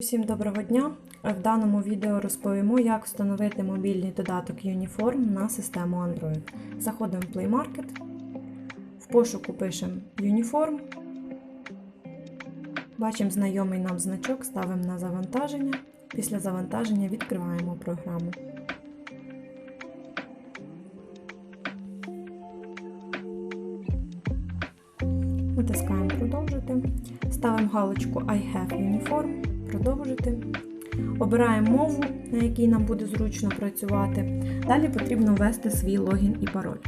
Всім доброго дня! В даному відео розповімо, як встановити мобільний додаток Uniform на систему Android. Заходимо в Play Market, в пошуку пишемо Uniform, бачимо знайомий нам значок, ставимо на завантаження. Після завантаження відкриваємо програму. Натискаємо продовжити. Ставимо галочку I have Uniform, продовжити. Обираємо мову, на якій нам буде зручно працювати. Далі потрібно ввести свій логін і пароль.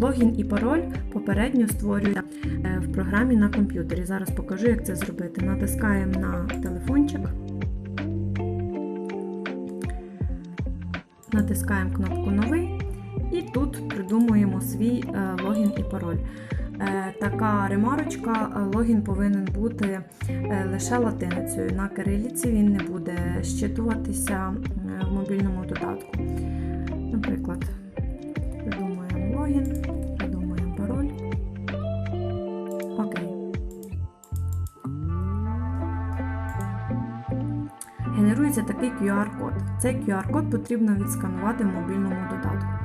Логін і пароль попередньо створюється е, в програмі на комп'ютері. Зараз покажу, як це зробити. Натискаємо на телефончик, натискаємо кнопку Новий і тут придумуємо свій е, логін і пароль. Е, Така ремарочка, е, логін повинен бути е, лише латиницею. На кириліці він не буде щитуватися в мобільному додатку. Наприклад, придумаємо логін, придумаємо пароль. Окей. Генерується такий QR-код. Цей QR-код потрібно відсканувати в мобільному додатку.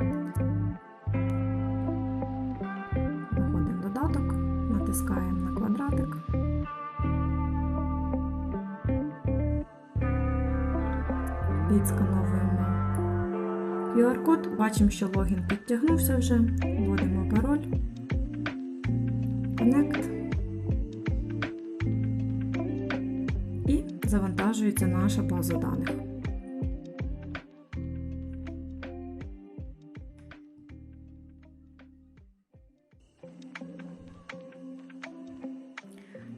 Відскановуємо QR-код, бачимо, що логін підтягнувся вже, вводимо пароль. Connect. І завантажується наша база даних.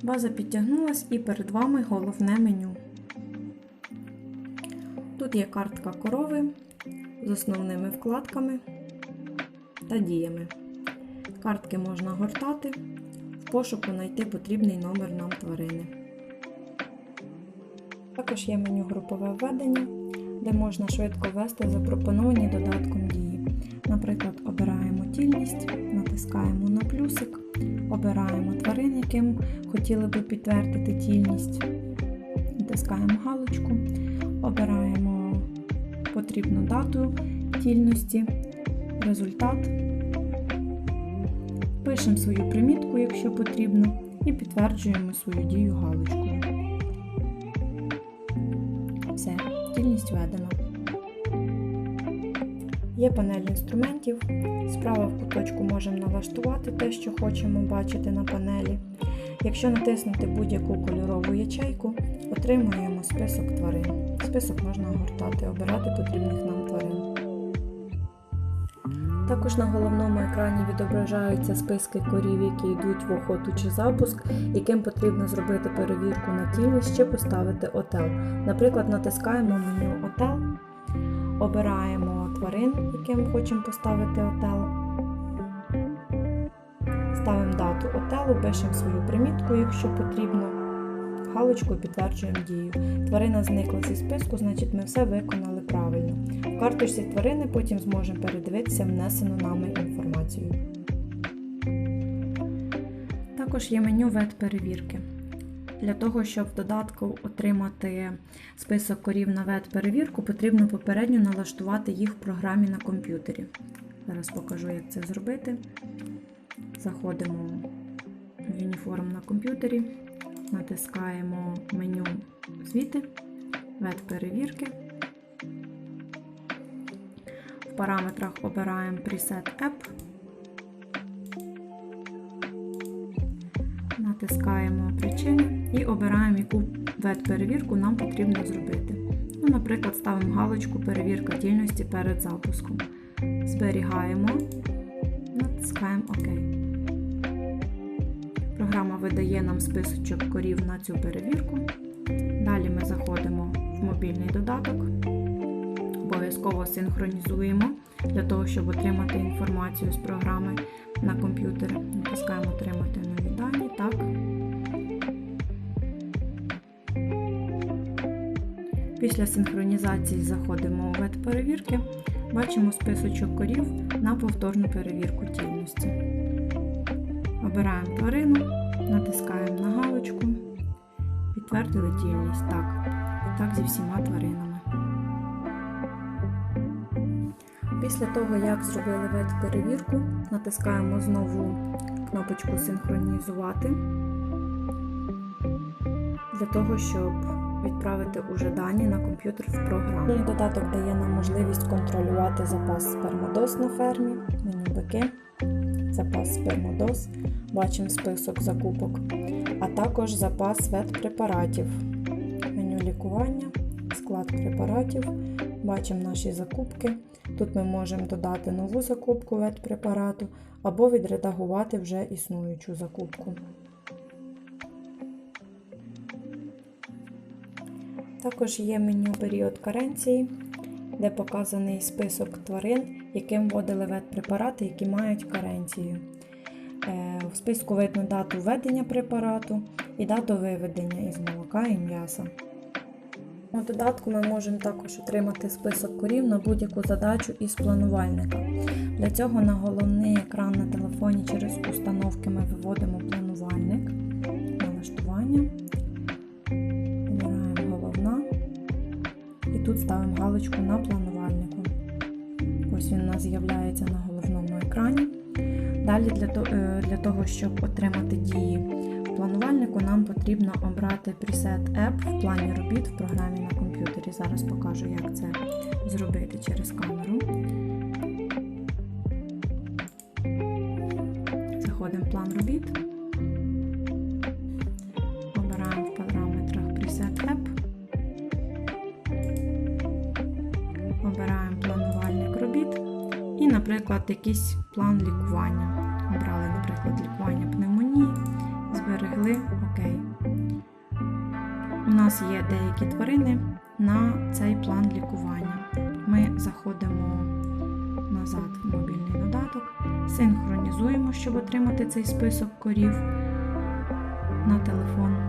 База підтягнулась і перед вами головне меню. Тут є картка корови з основними вкладками та діями. Картки можна гортати, в пошуку знайти потрібний номер нам тварини. Також є меню групове введення, де можна швидко ввести запропоновані додатком дії. Наприклад, обираємо тільність, натискаємо на плюсик, обираємо тварин, яким хотіли би підтвердити тільність, натискаємо галочку, обираємо потрібну дату тільності, результат, пишемо свою примітку, якщо потрібно, і підтверджуємо свою дію галочкою. Все, тільність введена. Є панель інструментів. Справа в куточку можемо налаштувати те, що хочемо бачити на панелі. Якщо натиснути будь-яку кольорову ячейку, отримуємо список тварин. Список можна гортати, обирати потрібних нам тварин. Також на головному екрані відображаються списки корів, які йдуть в охоту чи запуск, яким потрібно зробити перевірку на тілість чи поставити отел. Наприклад, натискаємо меню Отел, обираємо тварин, яким хочемо поставити отел. Ставимо дату отелу, пишемо свою примітку, якщо потрібно. Галочкою підтверджуємо дію. Тварина зникла зі списку, значить ми все виконали правильно. В карточці тварини потім зможемо передивитися внесену нами інформацію. Також є меню ветперевірки. Для того, щоб в додатку отримати список корів на ветперевірку, потрібно попередньо налаштувати їх в програмі на комп'ютері. Зараз покажу, як це зробити. Заходимо в Uniform на комп'ютері, натискаємо меню Звіти, ветперевірки. В параметрах обираємо Preset App. Натискаємо причини і обираємо, яку ветперевірку нам потрібно зробити. Ну, Наприклад, ставимо галочку Перевірка дільності перед запуском. Зберігаємо, натискаємо ОК. Програма видає нам списочок корів на цю перевірку. Далі ми заходимо в мобільний додаток. Обов'язково синхронізуємо для того, щоб отримати інформацію з програми на комп'ютері. Натискаємо Отримати нові дані. Так. Після синхронізації заходимо у ветперевірки, бачимо списочок корів на повторну перевірку тільності. Обираємо тварину, натискаємо на галочку, підтвердили тільність. Так. і так зі всіма тваринами. Після того, як зробили веб-перевірку, натискаємо знову кнопочку Синхронізувати для того, щоб відправити уже дані на комп'ютер в програму. Цей додаток дає нам можливість контролювати запас спермодоз на фермі, меню бики, запас спермодоз, бачимо список закупок, а також запас ветпрепаратів, меню лікування, склад препаратів, бачимо наші закупки. Тут ми можемо додати нову закупку ветпрепарату або відредагувати вже існуючу закупку. Також є меню період каренції, де показаний список тварин, яким вводили ветпрепарати, які мають каренцію. Е, В списку видно дату введення препарату і дату виведення із молока і м'яса. У додатку ми можемо також отримати список корів на будь-яку задачу із планувальника. Для цього на головний екран на телефоні через установки ми виводимо планувальник, налаштування, обираємо головна і тут ставимо галочку на планувальнику. Ось він у нас з'являється на головному екрані. Далі для того, щоб отримати дії планувальнику, нам потрібно обрати пресет App в плані робіт в програмі на комп'ютері. Зараз покажу, як це зробити через камеру. Наприклад, якийсь план лікування. Обрали, наприклад, лікування пневмонії, зберегли окей. У нас є деякі тварини на цей план лікування. Ми заходимо назад в мобільний додаток, синхронізуємо, щоб отримати цей список корів на телефон.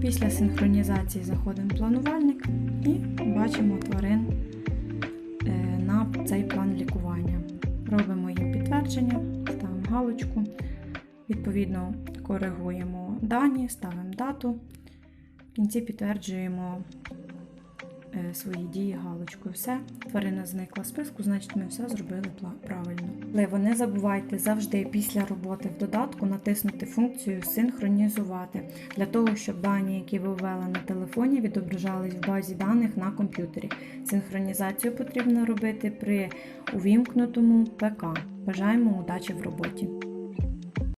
Після синхронізації заходимо в планувальник і бачимо тварин е, на цей план лікування. Робимо їм підтвердження, ставимо галочку, відповідно коригуємо дані, ставимо дату. В кінці підтверджуємо свої дії галочкою. Все, тварина зникла з списку, значить ми все зробили правильно. Але не забувайте завжди після роботи в додатку натиснути функцію Синхронізувати для того, щоб дані, які ви ввели на телефоні, відображались в базі даних на комп'ютері. Синхронізацію потрібно робити при увімкнутому ПК. Бажаємо удачі в роботі!